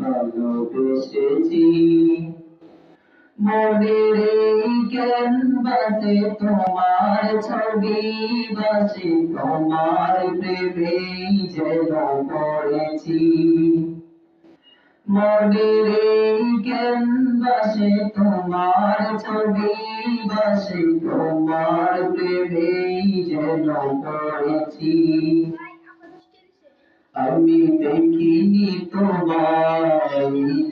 ভালোবেসেছি। মনের এই ক্যানভাসে তোমার ছবি বাসে, তোমার প্রেমেই যেন পড়েছি মনের এই ক্যানভাসে তোমার ছবি বাসে তোমার প্রেমেই যেন পড়েছি আমি দেখিনি তোমায়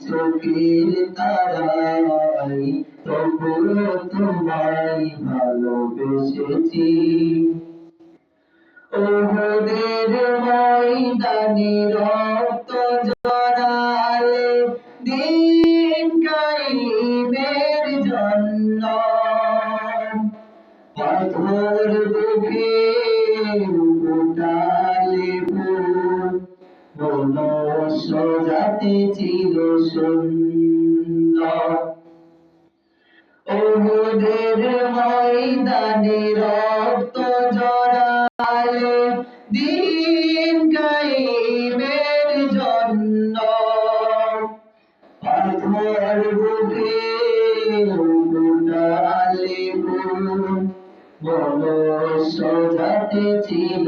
চোখের তারাই তবুও তোমায় ভালোবেসেছি। ওদের ময়দানে রক্ত জড়ালে দিন কাইমের জন্য। পাথর বুকে জাতি ছিল ময়দানে রক্ত জড়ালে দিন কাইমের জন্য। পাথর বুকে উঠালে ফুল মনুষ্য জাতি ছিল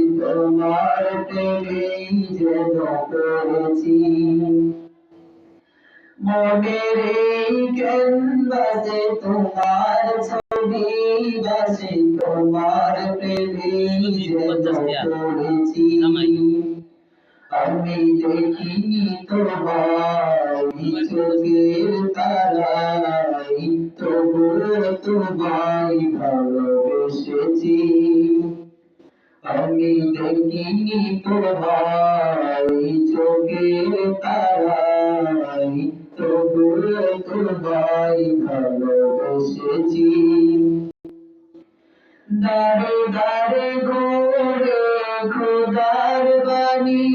করেছি মনের ক্যানভাসে তোমার ছবি বাসে তোমার করেছি আমি দেখিনি তোমায় চোখের তারাই তবুও তোমায় ভালোবেসেছি আমি দেখিনি তোমায় চোখের তারাই তবুও তোমায় ভালোবেসেছি। দারে দারে ঘোরে খোদার বাণী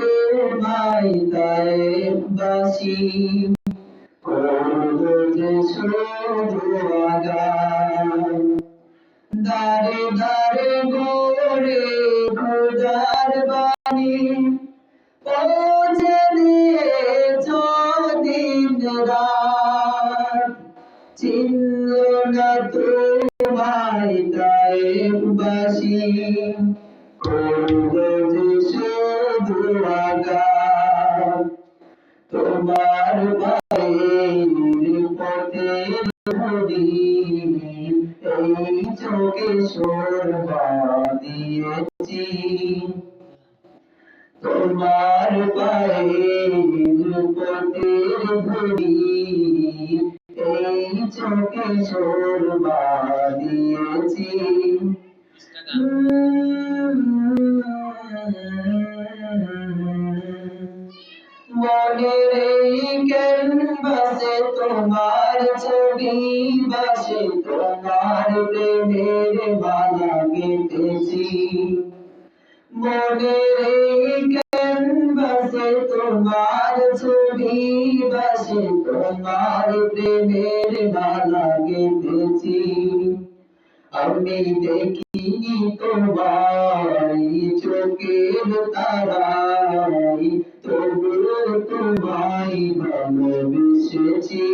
তোমায় বাসি করব যে শুধু আগান দারে দারে গোরে খোদার বাণী। পৌঁছে দিয়েছ দিন রাত চিনল না তোমায় এই চোখে তোমার পায়ের পথের ধরি এই চোখে সরবা দিয়েছি মনের এই ক্যানভাসে তোমার ছবি বাসে তোমার প্রেমের মালা গেঁথেছি মনের ক্যানভাসে তোমার ছবি বাসে তোমার আমি দেখিনি তোমায় চোখের তারাই তবুও তোমায় ভালোবেসেছি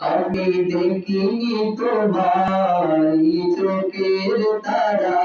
আমি দেখিনি তোমায় চোখের তারাই